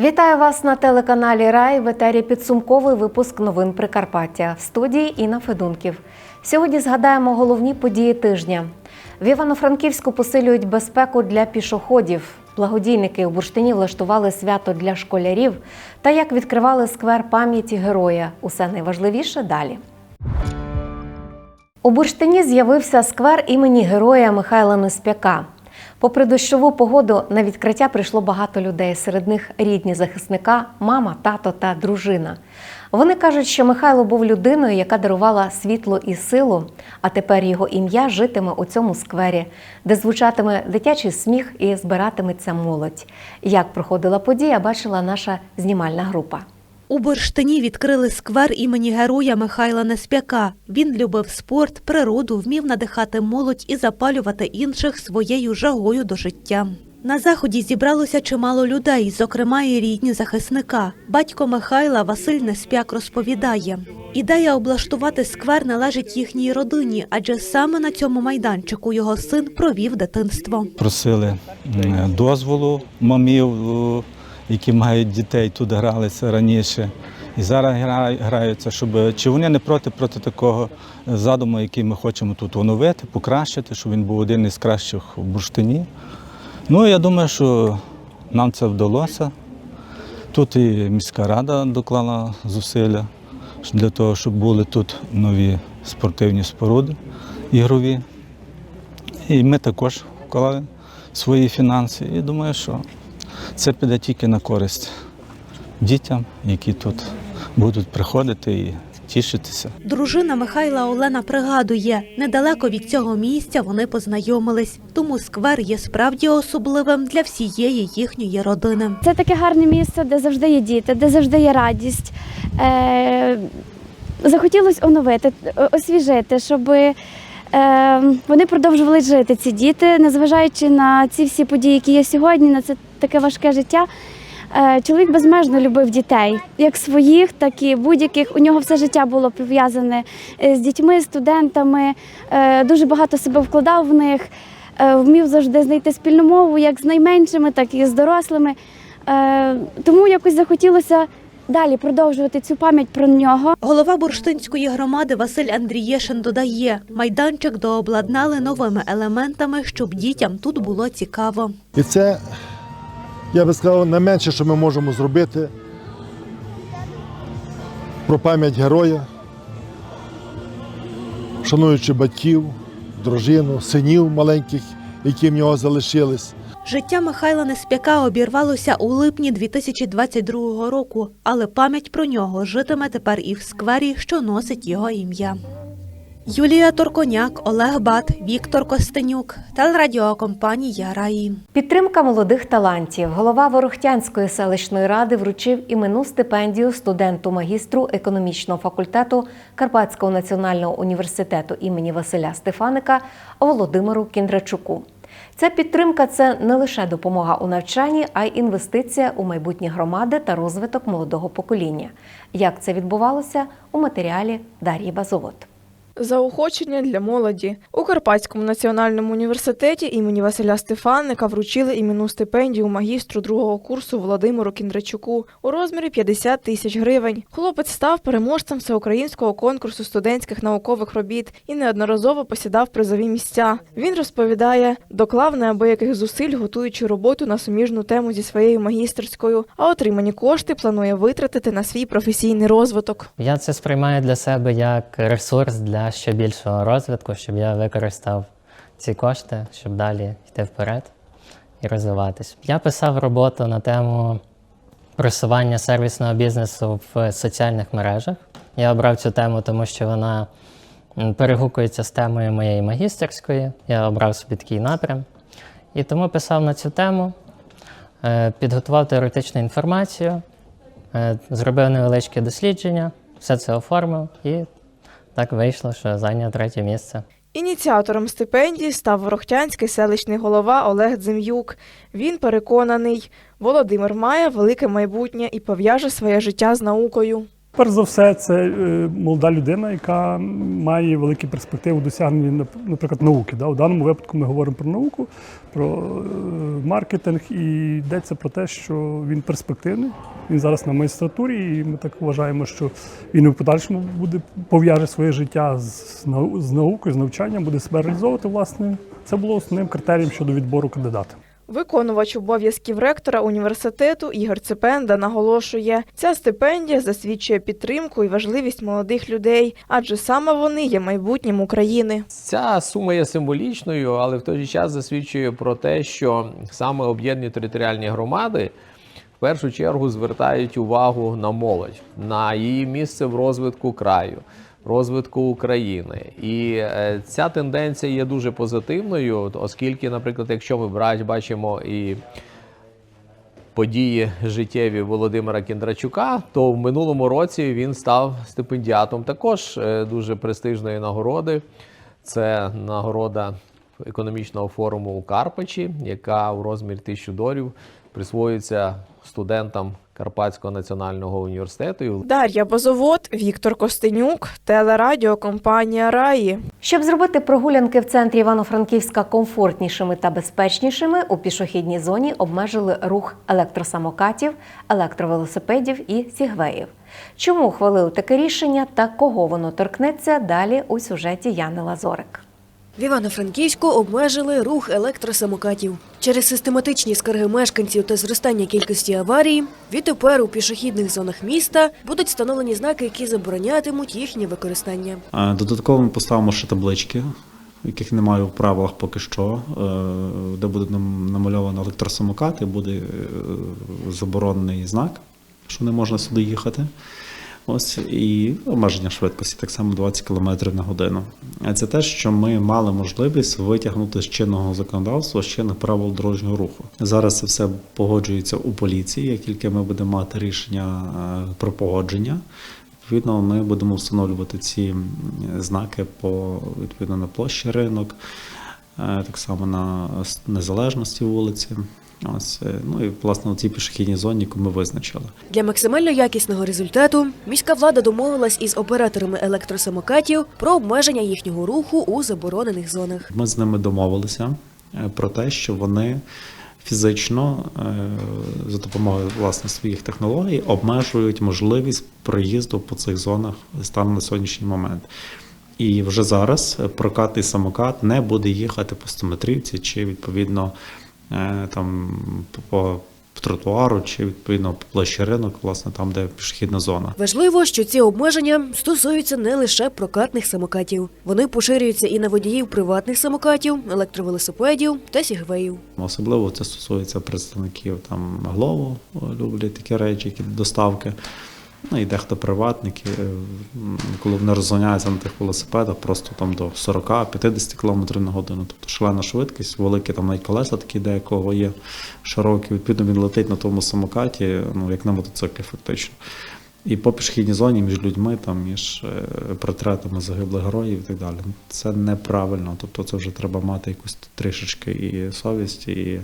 Вітаю вас на телеканалі Рай в етері підсумковий випуск новин Прикарпаття в студії Інна Федунків. Сьогодні згадаємо головні події тижня. В Івано-Франківську посилюють безпеку для пішоходів. Благодійники у Бурштині влаштували свято для школярів та як відкривали сквер пам'яті героя. Усе найважливіше далі. У Бурштині з'явився сквер імені героя Михайла Неспяка. Попри дощову погоду, на відкриття прийшло багато людей. Серед них рідні захисника, мама, тато та дружина. Вони кажуть, що Михайло був людиною, яка дарувала світло і силу, а тепер його ім'я житиме у цьому сквері, де звучатиме дитячий сміх і збиратиметься молодь. Як проходила подія, бачила наша знімальна група. У Бурштині відкрили сквер імені героя Михайла Неспяка. Він любив спорт, природу, вмів надихати молодь і запалювати інших своєю жагою до життя. На заході зібралося чимало людей, зокрема і рідні захисника. Батько Михайла Василь Неспяк розповідає. Ідея облаштувати сквер належить їхній родині, адже саме на цьому майданчику його син провів дитинство. просили дозволу мамів, о, які мають дітей, тут гралися раніше. І зараз граються, щоб чи вони не проти проти такого задуму, який ми хочемо тут оновити, покращити, щоб він був один із кращих в бурштині. Ну, я думаю, що нам це вдалося. Тут і міська рада доклала зусилля для того, щоб були тут нові спортивні споруди ігрові. І ми також вклали свої фінанси. І думаю, що це піде тільки на користь дітям, які тут будуть приходити і тішитися. Дружина Михайла Олена пригадує, недалеко від цього місця вони познайомились, тому сквер є справді особливим для всієї їхньої родини. Це таке гарне місце, де завжди є діти, де завжди є радість. Е, захотілося оновити, освіжити, щоб е, вони продовжували жити, ці діти, незважаючи на ці всі події, які є сьогодні, на це таке важке життя. Е, чоловік безмежно любив дітей, як своїх, так і будь-яких. У нього все життя було пов'язане е, з дітьми, студентами. Е, дуже багато себе вкладав в них, вмів завжди знайти спільну мову як з найменшими, так і з дорослими. Тому якось захотілося далі продовжувати цю пам'ять про нього. Голова бурштинської громади Василь Андрієшин додає, майданчик дообладнали новими елементами, щоб дітям тут було цікаво. І це, я би сказав, найменше, що ми можемо зробити про пам'ять героя, шануючи батьків, дружину, синів маленьких, які в нього залишились. Життя Михайла Неспяка обірвалося у липні 2022 року, але пам'ять про нього житиме тепер і в сквері, що носить його ім'я. Юлія Торконяк, Олег Бат, Віктор Костенюк, телерадіокомпанія Раї. Підтримка молодих талантів. Голова Ворохтянської селищної ради вручив іменну стипендію студенту магістру економічного факультету Карпатського національного університету імені Василя Стефаника Володимиру Кіндрачуку. Ця підтримка це не лише допомога у навчанні, а й інвестиція у майбутнє громади та розвиток молодого покоління. Як це відбувалося у матеріалі Дар'ї Базовод. Заохочення для молоді у Карпатському національному університеті імені Василя Стефаника вручили іменну стипендію магістру другого курсу Володимиру Кіндрачуку у розмірі 50 тисяч гривень. Хлопець став переможцем всеукраїнського конкурсу студентських наукових робіт і неодноразово посідав призові місця. Він розповідає, доклав неабияких зусиль, готуючи роботу на суміжну тему зі своєю магістерською, а отримані кошти планує витратити на свій професійний розвиток. Я це сприймаю для себе як ресурс для ще більшого розвитку, щоб я використав ці кошти, щоб далі йти вперед і розвиватись. Я писав роботу на тему просування сервісного бізнесу в соціальних мережах. Я обрав цю тему, тому що вона перегукується з темою моєї магістерської. Я обрав собі такий напрям. І тому писав на цю тему, е, підготував теоретичну інформацію, Е, Зробив невеличке дослідження, все це оформив і так вийшло, що зайняв третє місце. Ініціатором стипендії став ворохтянський селищний голова Олег Дзим'юк. Він переконаний, Володимир має велике майбутнє і пов'яже своє життя з наукою. Перш за все, це е, молода людина, яка має великі перспективи нап- наприклад, науки. У даному випадку ми говоримо про науку, про е, маркетинг, і йдеться про те, що він перспективний. Він зараз на магістратурі, і ми так вважаємо, що він в подальшому буде пов'яже своє життя з наукою, з навчанням, буде себе реалізовувати. Власне, це було основним критерієм щодо відбору кандидата. Виконувач обов'язків ректора університету Ігор Цепенда наголошує, ця стипендія засвідчує підтримку і важливість молодих людей, адже саме вони є майбутнім України. Ця сума є символічною, але в той же час засвідчує про те, що саме об'єднані територіальні громади в першу чергу звертають увагу на молодь, на її місце в розвитку краю, розвитку України. І е, ця тенденція є дуже позитивною, оскільки, наприклад, якщо ми бачимо і події життєві Володимира Кіндрачука, то в минулому році він став стипендіатом також е, дуже престижної нагороди. Це нагорода економічного форуму у Карпачі, яка у розмірі тисячу доларів присвоюється студентам Карпатського національного університету. Дар'я Базовод, Віктор Костенюк, телерадіокомпанія Раї. Щоб зробити прогулянки в центрі Івано-Франківська комфортнішими та безпечнішими, у пішохідній зоні обмежили рух електросамокатів, електровелосипедів і сігвеїв. Чому ухвалили таке рішення та кого воно торкнеться далі у сюжеті Яни Лазорик. В Івано-Франківську обмежили рух електросамокатів. Через систематичні скарги мешканців та зростання кількості аварій, відтепер у пішохідних зонах міста будуть встановлені знаки, які заборонятимуть їхнє використання. Е, Додатково ми поставимо ще таблички, яких немає в правилах поки що, е, де буде нам- намальовано електросамокат і буде е, заборонений знак, що не можна сюди їхати. Ось і обмеження швидкості, так само 20 км на годину. Це те, що ми мали можливість витягнути з чинного законодавства, з чинних правил дорожнього руху. Зараз це все погоджується у поліції. Як тільки ми будемо мати рішення е, про погодження, відповідно, ми будемо встановлювати ці знаки по відповідно на площі ринок, е, так само на незалежності вулиці. Ось, е, ну і власне у цій пішохідній зоні, яку ми визначили. Для максимально якісного результату міська влада домовилась із операторами електросамокатів про обмеження їхнього руху у заборонених зонах. Ми з ними домовилися е, про те, що вони фізично е, за допомогою власне своїх технологій обмежують можливість проїзду по цих зонах станом на сьогоднішній момент. І вже зараз прокатний самокат не буде їхати по стометрівці чи відповідно там по тротуару, чи відповідно по площі ринок, власне там, де пішохідна зона. Важливо, що ці обмеження стосуються не лише прокатних самокатів. Вони поширюються і на водіїв приватних самокатів, електровелосипедів та сігвеїв. Особливо це стосується представників там Глово, люблять такі речі, які доставки. Ну і дехто приватники, е, коли вони розганяються на тих велосипедах, просто там до 40-50 км на годину. Тобто шалена швидкість, великі там навіть колеса такі деякого є широкі. Відповідно, він летить на тому самокаті, ну як на мотоциклі, фактично. І по пішохідній зоні між людьми, там, між е, портретами загиблих героїв і так далі. Це неправильно. Тобто це вже треба мати якусь трішечки і совість, і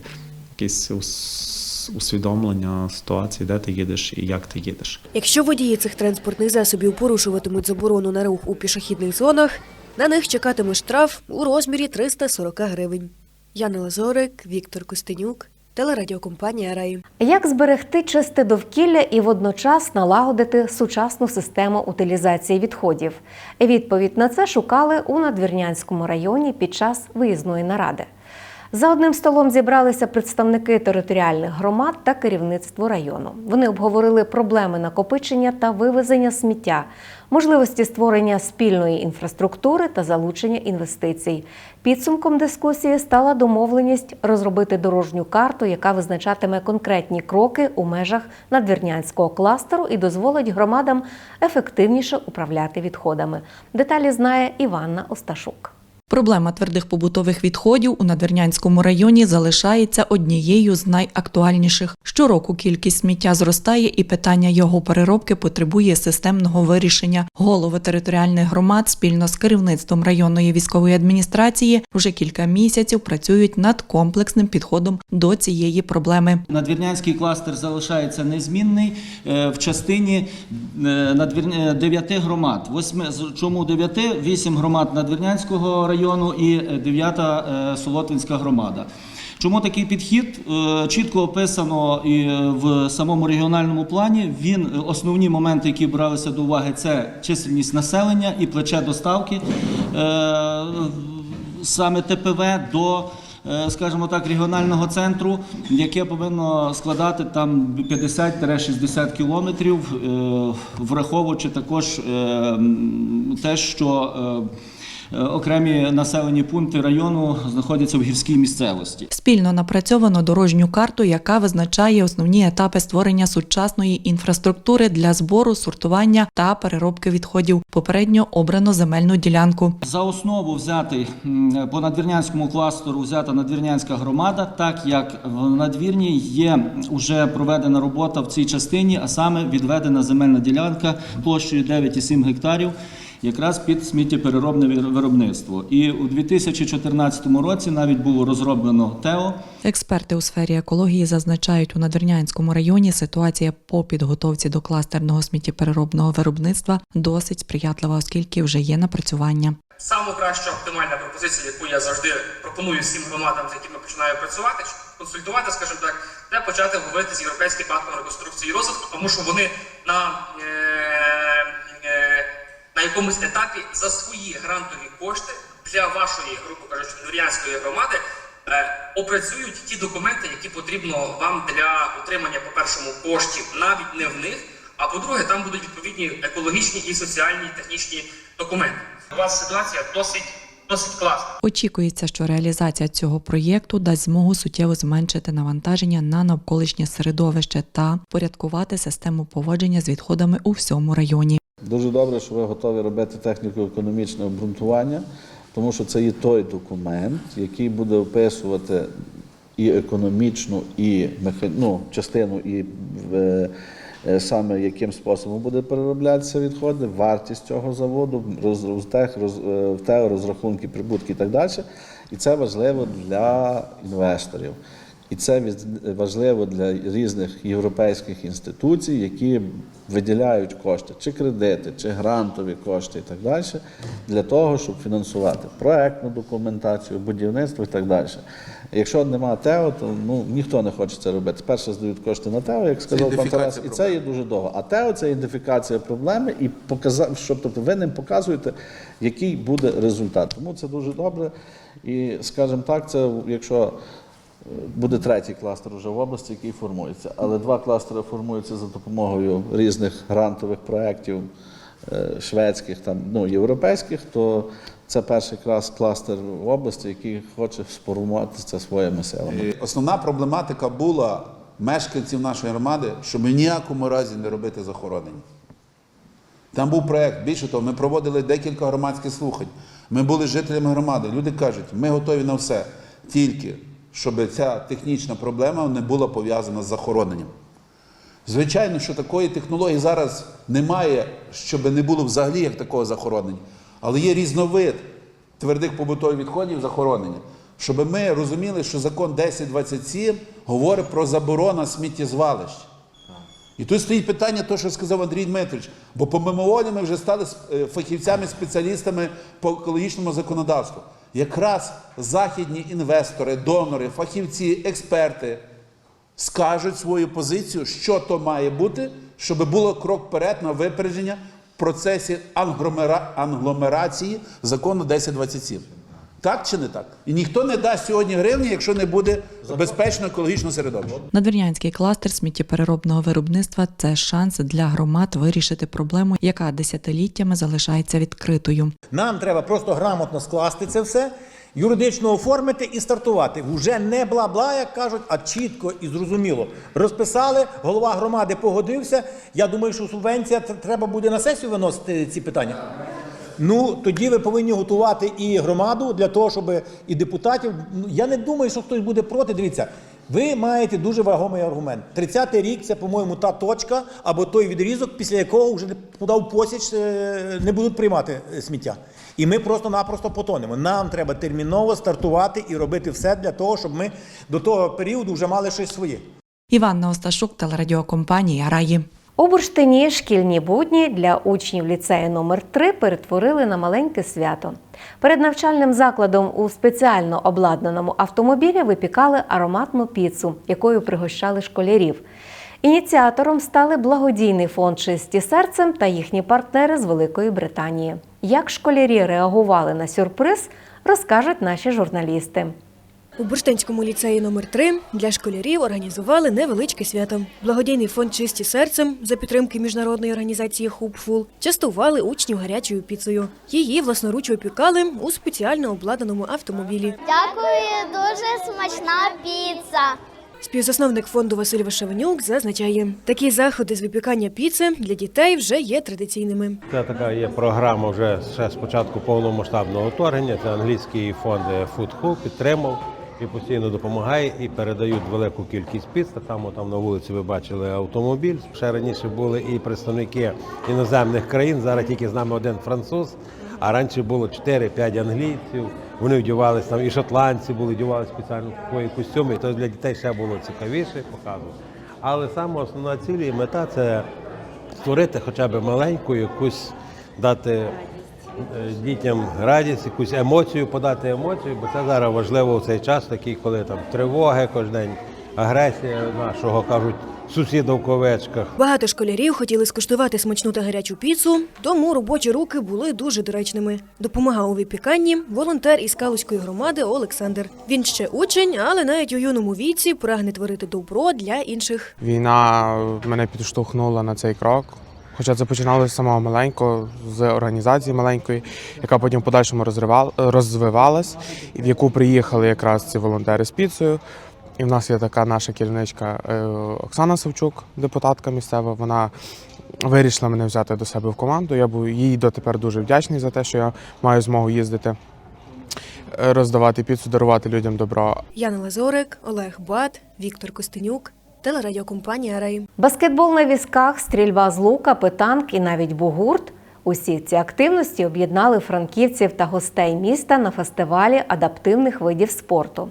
якесь ус- усвідомлення ситуації, де ти їдеш і як ти їдеш. Якщо водії цих транспортних засобів порушуватимуть заборону на рух у пішохідних зонах, на них чекатиме штраф у розмірі 340 гривень. Яна Лазорик, Віктор Костенюк, телерадіокомпанія Раї. Як зберегти чисте довкілля і водночас налагодити сучасну систему утилізації відходів? Відповідь на це шукали у Надвірнянському районі під час виїзної наради. За одним столом зібралися представники територіальних громад та керівництво району. Вони обговорили проблеми накопичення та вивезення сміття, можливості створення спільної інфраструктури та залучення інвестицій. Підсумком дискусії стала домовленість розробити дорожню карту, яка визначатиме конкретні кроки у межах надвірнянського кластеру і дозволить громадам ефективніше управляти відходами. Деталі знає Іванна Осташук. Проблема твердих побутових відходів у Надвірнянському районі залишається однією з найактуальніших. Щороку кількість сміття зростає, і питання його переробки потребує системного вирішення. Голови територіальних громад спільно з керівництвом районної військової адміністрації вже кілька місяців працюють над комплексним підходом до цієї проблеми. Надвірнянський кластер залишається незмінний е, в частині е, дев'яти громад. Восьми, чому дев'яти? Вісім громад Надвірнянського району і е, дев'ята е, Солотвинська громада. Чому такий підхід? Е, Чітко описано і е, в самому регіональному плані. Він е, основні моменти, які бралися до уваги, це чисельність населення і плече доставки. Е, Саме ТПВ до е, скажімо так, регіонального центру, яке повинно складати там 50-60 кілометрів, е, враховуючи також е, те, що е, е, окремі населені пункти району знаходяться в гірській місцевості. Спільно напрацьовано дорожню карту, яка визначає основні етапи створення сучасної інфраструктури для збору, сортування та переробки відходів. Попередньо обрано земельну ділянку. За основу взятий м, по надвірнянському кластеру взята надвірнянська громада, так як в надвірні є вже проведена робота в цій частині, а саме відведена земельна ділянка площею 9,7 гектарів. Якраз під сміттєпереробне виробництво. І у 2014 році навіть було розроблено ТЕО, Експерти у сфері екології зазначають, у Надвірнянському районі ситуація по підготовці до кластерного сміттєпереробного виробництва досить сприятлива, оскільки вже є напрацювання. Саму кращу оптимальна пропозиція, яку я завжди пропоную всім громадам, з якими починаю працювати, консультувати, скажімо так, де почати говорити з Європейським банком реконструкції і розвитку, тому що вони на, е, е, на якомусь етапі за свої грантові кошти для вашої, грубо кажучи, Нур'янської громади. е, Опрацюють ті документи, які потрібно вам для отримання, по-першому, коштів навіть не в них, а по-друге, там будуть відповідні екологічні і соціальні технічні документи. У вас ситуація досить досить класна. Очікується, що реалізація цього проєкту дасть змогу суттєво зменшити навантаження на навколишнє середовище та порядкувати систему поводження з відходами у всьому районі. Дуже добре, що ви готові робити техніко-економічне обґрунтування, тому що це є той документ, який буде описувати і економічну, і ну, частину, і е, е, саме яким способом буде перероблятися відходи, вартість цього заводу, роз... в тех, роз... е, в тео розрахунки, прибутки і так далі. І це важливо для інвесторів. І це важливо для різних європейських інституцій, які виділяють кошти, чи кредити, чи грантові кошти і так далі, для того, щоб фінансувати проектну документацію, будівництво і так далі. Якщо немає ТЕО, то ну, ніхто не хоче це робити. Перше здають кошти на ТЕО, як сказав пан Тарас, і це є дуже довго. А ТЕО це ідентифікація проблеми і показав, що тобто ви ним показуєте, який буде результат. Тому це дуже добре. І, скажімо так, це якщо Буде третій кластер вже в області, який формується. Але два кластери формуються за допомогою різних грантових проєктів е, шведських, там, ну, європейських, то це перший клас кластер в області, який хоче сформувати це своїми силами. Е, Основна проблематика була мешканців нашої громади, щоб в ніякому разі не робити захоронення. Там був проєкт. Більше того, ми проводили декілька громадських слухань. Ми були жителями громади. Люди кажуть, ми готові на все, тільки щоб ця технічна проблема не була пов'язана з захороненням. Звичайно, що такої технології зараз немає, щоб не було взагалі як такого захоронення. Але є різновид твердих побутових відходів захоронення. Щоб ми розуміли, що закон 1027 говорить про заборону сміттєзвалищ. І тут стоїть питання, то, що сказав Андрій Дмитрович, бо по мимоволі ми вже стали е, фахівцями, спеціалістами по екологічному законодавству. Якраз західні інвестори, донори, фахівці, експерти скажуть свою позицію, що то має бути, щоб було крок вперед на випередження в процесі англомера- англомерації закону 1027. Так чи не так? І ніхто не дасть сьогодні гривні, якщо не буде безпечного екологічного середовища. Надвірнянський кластер сміттєпереробного виробництва це шанс для громад вирішити проблему, яка десятиліттями залишається відкритою. Нам треба просто грамотно скласти це все, юридично оформити і стартувати. Уже не бла-бла, як кажуть, а чітко і зрозуміло. Розписали, голова громади погодився. Я думаю, що субвенція треба буде на сесію виносити ці питання. Ну тоді ви повинні готувати і громаду для того, щоб і депутатів. Ну я не думаю, що хтось буде проти. Дивіться, ви маєте дуже вагомий аргумент. 30-й рік це, по-моєму, та точка або той відрізок, після якого вже подав посіч е, не будуть приймати е, сміття. І ми просто-напросто потонемо. Нам треба терміново стартувати і робити все для того, щоб ми до того періоду вже мали щось своє. Іванна Осташук, телерадіокомпанія Раї. У бурштині шкільні будні для учнів ліцею номер 3 перетворили на маленьке свято. Перед навчальним закладом у спеціально обладнаному автомобілі випікали ароматну піцу, якою пригощали школярів. Ініціатором стали благодійний фонд Чисті серцем та їхні партнери з Великої Британії. Як школярі реагували на сюрприз, розкажуть наші журналісти. У Бурштинському ліцеї номер 3 для школярів організували невеличке свято. Благодійний фонд Чисті серцем за підтримки міжнародної організації Hopeful частували учнів гарячою піцею. Її власноруч випікали у спеціально обладнаному автомобілі. Дякую, дуже смачна піца. Співзасновник фонду Василь Вишевенюк зазначає, такі заходи з випікання піци для дітей вже є традиційними. Це така є програма вже ще з початку повномасштабного вторгнення. Це англійський фонд Food Hub підтримав і постійно допомагає і передають велику кількість піц. Так само там на вулиці ви бачили автомобіль. Ще раніше були і представники іноземних країн. Зараз тільки з нами один француз. А раніше було 4-5 англійців. Вони вдівалися там, і шотландці були, вдівалися спеціально свої костюми. І то для дітей ще було цікавіше показувати. Але саме основна ціль і мета це створити хоча б маленьку якусь дати дітям радість, якусь емоцію, подати емоцію, бо це зараз важливо в цей час, такий, коли там тривоги кожен день, агресія нашого кажуть сусіда в ковечках. Багато школярів хотіли скуштувати смачну та гарячу піцу, тому робочі руки були дуже доречними. Допомагав у випіканні волонтер із Калузької громади Олександр. Він ще учень, але навіть у юному віці прагне творити добро для інших. Війна мене підштовхнула на цей крок. Хоча це починалося з самого маленького, з організації маленької, яка потім в подальшому розвивалась, і в яку приїхали якраз ці волонтери з піцею. І в нас є така наша керівничка е, Оксана Савчук, депутатка місцева. Вона вирішила мене взяти до себе в команду. Я був їй дотепер дуже вдячний за те, що я маю змогу їздити, е, роздавати піцу, дарувати людям добро. Яна Лазорик, Олег Бат, Віктор Костенюк, телерадіокомпанія Рей. Баскетбол на візках, стрільба з лука, питанк і навіть бугурт. Усі ці активності об'єднали франківців та гостей міста на фестивалі адаптивних видів спорту.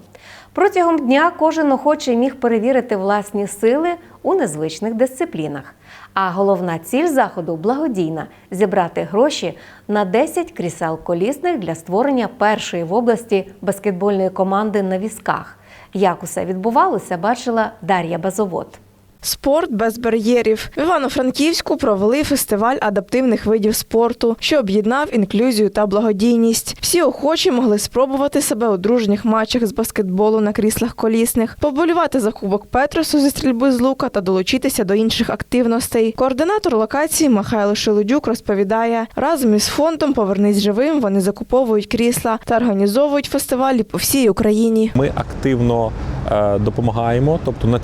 Протягом дня кожен охочий міг перевірити власні сили у незвичних дисциплінах. А головна ціль заходу благодійна зібрати гроші на 10 крісел колісних для створення першої в області баскетбольної команди на візках. Як усе відбувалося, бачила Дар'я Базовод. Спорт без бар'єрів в Івано-Франківську провели фестиваль адаптивних видів спорту, що об'єднав інклюзію та благодійність. Всі охочі могли спробувати себе у дружніх матчах з баскетболу на кріслах колісних, поболювати за кубок Петросу зі стрільби з лука та долучитися до інших активностей. Координатор локації Михайло Шелудюк розповідає, разом із фондом Повернись живим вони закуповують крісла та організовують фестивалі по всій Україні. Ми активно е, допомагаємо. Тобто на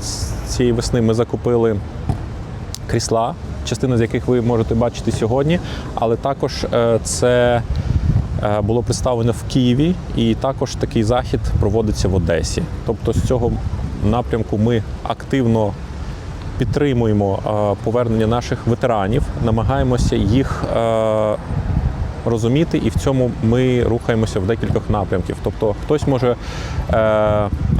цієї весни ми закупили крісла, частина з яких ви можете бачити сьогодні, але також е, це е, було представлено в Києві, і також такий захід проводиться в Одесі. Тобто з цього напрямку ми активно підтримуємо е, повернення наших ветеранів, намагаємося їх. Розуміти, і в цьому ми рухаємося в декількох напрямків. Тобто хтось може е,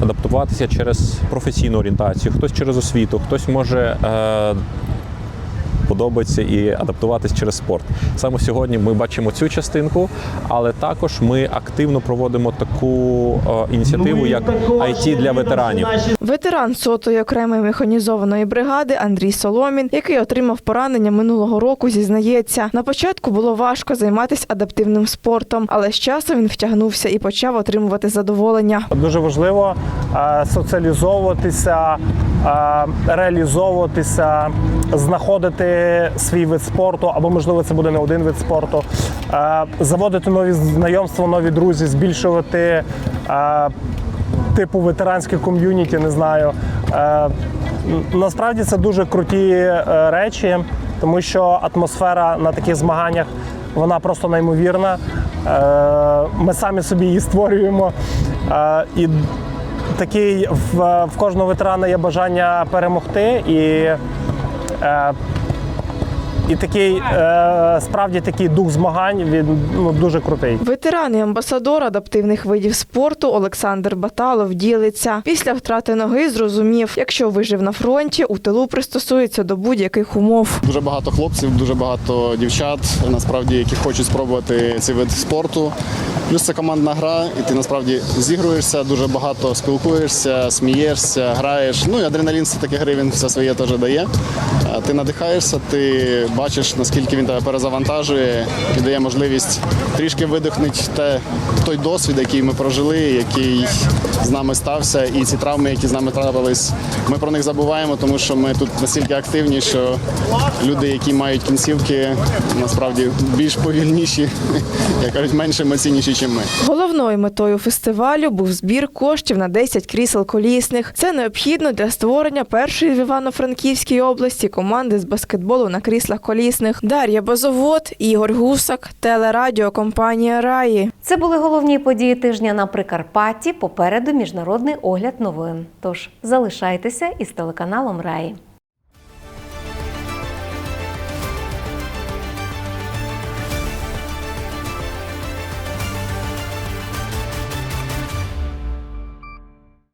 адаптуватися через професійну орієнтацію, хтось через освіту, хтось може е, подобається і адаптуватись через спорт. Саме сьогодні ми бачимо цю частинку, але також ми активно проводимо таку е, ініціативу, як IT для ветеранів. Ветеран сотої окремої механізованої бригади Андрій Соломін, який отримав поранення минулого року, зізнається, на початку було важко займатися адаптивним спортом, але з часом він втягнувся і почав отримувати задоволення. Дуже важливо е, соціалізовуватися, реалізовуватися, знаходити свій вид спорту, або можливо це буде не один вид спорту, е, заводити нові знайомства, нові друзі, збільшувати е, типу ветеранське ком'юніті. Не знаю. Е, Насправді це дуже круті е, речі, тому що атмосфера на таких змаганнях вона просто неймовірна. Е, Ми самі собі її створюємо. Е, І такий в, в кожного ветерана є бажання перемогти і. І такий е, справді такий дух змагань він ну, дуже крутий. Ветеран і амбасадор адаптивних видів спорту Олександр Баталов ділиться. Після втрати ноги зрозумів, якщо вижив на фронті, у тилу пристосується до будь-яких умов. Дуже багато хлопців, дуже багато дівчат, насправді, які хочуть спробувати цей вид спорту. Плюс це командна гра, і ти насправді зігруєшся, дуже багато спілкуєшся, смієшся, граєш. Ну і адреналін все таки гри він все своє теж дає. Ти надихаєшся, ти бачиш, наскільки він тебе перезавантажує і дає можливість трішки видихнути те, той досвід, який ми прожили, який з нами стався, і ці травми, які з нами трапились, ми про них забуваємо, тому що ми тут настільки активні, що люди, які мають кінцівки, насправді більш повільніші, як кажуть, менш емоційніші, ніж ми. Головною метою фестивалю був збір коштів на 10 крісел колісних. Це необхідно для створення першої в Івано-Франківській області команди з баскетболу на кріслах колісних. Дар'я Базовод, Ігор Гусак, телерадіо, компанія Раї. Це були головні події тижня на Прикарпатті. Попереду міжнародний огляд новин. Тож залишайтеся із телеканалом Раї.